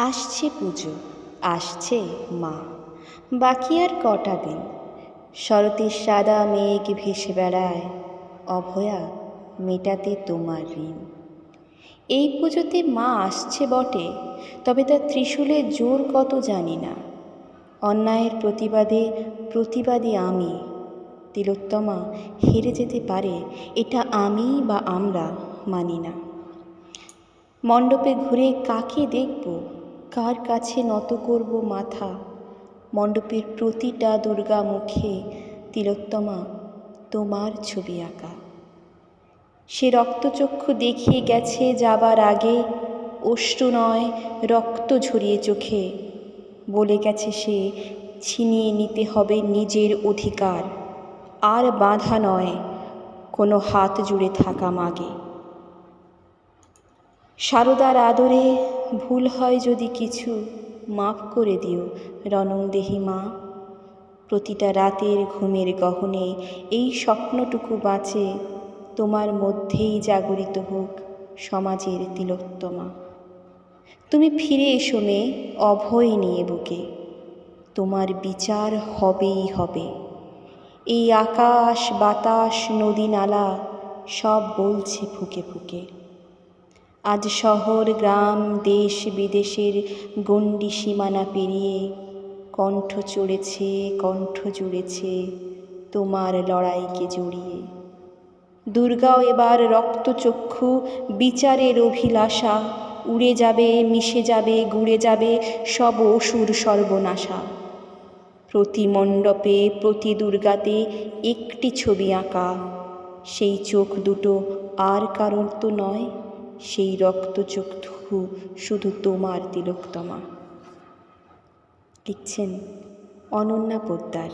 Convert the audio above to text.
আসছে পুজো, আসছে মা। বাকি আর কটা দিন? শরতের সাদা মেঘ ভেসে বেড়ায়, অভয়া মেটাতে তোমার ঋণ। এই পুজোতে মা আসছে বটে, তবে তার ত্রিশূলের জোর কত জানি না। অন্যায়ের প্রতিবাদে, প্রতিবাদী আমি, তিলোত্তমা হেরে যেতে পারে, এটা আমি বা আমরা মানি না। মণ্ডপে ঘুরে কাকে দেখব? কার কাছে নত করব মাথা? মণ্ডপের প্রতিটা দুর্গা মুখে তিলোত্তমা, তোমার ছবি আঁকা। সে রক্তচক্ষু দেখিয়ে গেছে যাবার আগে, অশ্রু নয়, রক্ত ঝরিয়ে চোখে। বলে গেছে সে, ছিনিয়ে নিতে হবে নিজের অধিকার। আর বাধা নয়, কোনো হাত জুড়ে থাকা মাগে। সারদার আদরে ভুল হয় যদি কিছু, মাফ করে দিও রণংদেহী মা। প্রতিটা রাতের ঘুমের গহনে এই স্বপ্নটুকু বাঁচে, তোমার মধ্যেই জাগরিত হোক সমাজের তিলোত্তমা। তুমি ফিরে এসো মেয়ে, অভয় নিয়ে বুকে। তোমার বিচার হবেই হবে। এই আকাশ, বাতাস, নদী, নালা সব বলছে ফুকে ফুকে। আজ শহর, গ্রাম, দেশ, বিদেশের গণ্ডি সীমানা পেরিয়ে কণ্ঠ চড়েছে, কণ্ঠ জুড়েছে তোমার লড়াইকে জড়িয়ে। দুর্গাও এবার রক্তচক্ষু, বিচারের অভিলাষা, উড়ে যাবে, মিশে যাবে, গুড়ে যাবে সব অসুর সর্বনাশা। প্রতি মণ্ডপে, প্রতি দুর্গাতে একটি ছবি আঁকা, সেই চোখ দুটো আর কারোর তো নয়। সেই রক্তচক্ষু শুধু তোমার তিলোত্তমা। লিখছেন অনন্যা পোদ্দার।